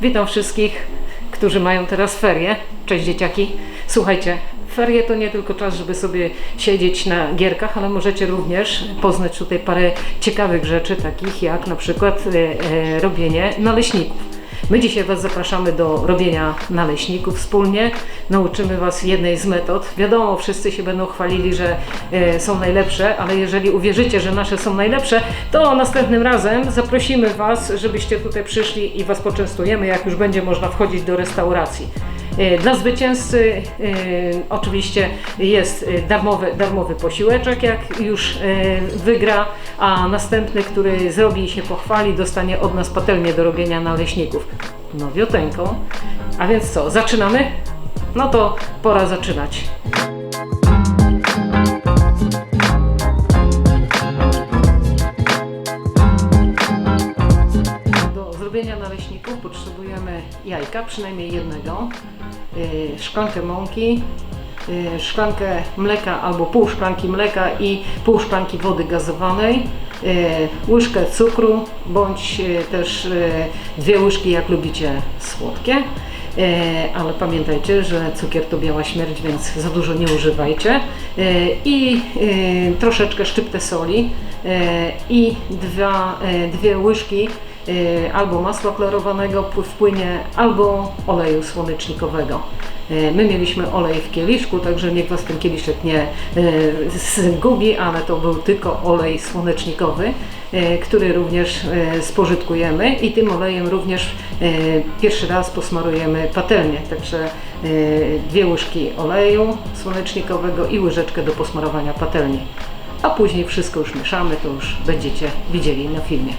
Witam wszystkich, którzy mają teraz ferie. Cześć dzieciaki. Słuchajcie, ferie to nie tylko czas, żeby sobie siedzieć na gierkach, ale możecie również poznać tutaj parę ciekawych rzeczy, takich jak na przykład e, e, robienie naleśników. My dzisiaj Was zapraszamy do robienia naleśników wspólnie. Nauczymy Was jednej z metod. Wiadomo, wszyscy się będą chwalili, że e, są najlepsze, ale jeżeli uwierzycie, że nasze są najlepsze, to następnym razem zaprosimy Was, żebyście tutaj przyszli i Was poczęstujemy, jak już będzie można wchodzić do restauracji. E, Dla zwycięzcy e, oczywiście jest e, darmowy, darmowy posiłeczek, jak już wygra, a następny, który zrobi i się pochwali, dostanie od nas patelnię do robienia naleśników. Nowioteńką. A więc co, zaczynamy? No to pora zaczynać. Potrzebujemy jajka, przynajmniej jednego, yy, szklankę mąki, yy, szklankę mleka albo pół szklanki mleka i pół szklanki wody gazowanej, yy, łyżkę cukru bądź też dwie łyżki jak lubicie słodkie. Ale pamiętajcie, że cukier to biała śmierć, więc za dużo nie używajcie. I troszeczkę szczyptę soli i dwa, dwie łyżki albo masła klarowanego w płynie, albo oleju słonecznikowego. E, My mieliśmy olej w kieliszku, także niech Was ten kieliszek nie e, zgubi, ale to był tylko olej słonecznikowy, który również spożytkujemy i tym olejem również pierwszy raz posmarujemy patelnię. Także dwie łyżki oleju słonecznikowego i łyżeczkę do posmarowania patelni. A później wszystko już mieszamy, to już będziecie widzieli na filmie.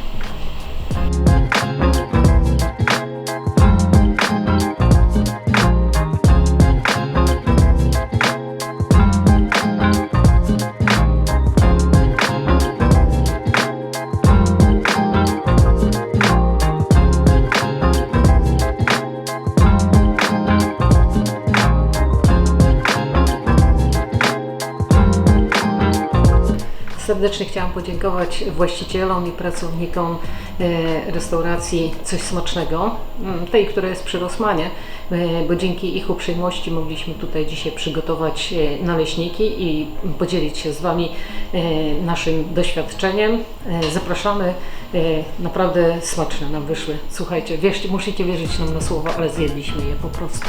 Serdecznie chciałam podziękować właścicielom i pracownikom e, restauracji Coś Smacznego, mm, tej, która jest przy Rosmanie, e, bo dzięki ich uprzejmości mogliśmy tutaj dzisiaj przygotować e, naleśniki i podzielić się z Wami naszym doświadczeniem. Zapraszamy, naprawdę smaczne nam wyszły. Słuchajcie, wierzcie, musicie wierzyć nam na słowo, ale zjedliśmy je po prostu.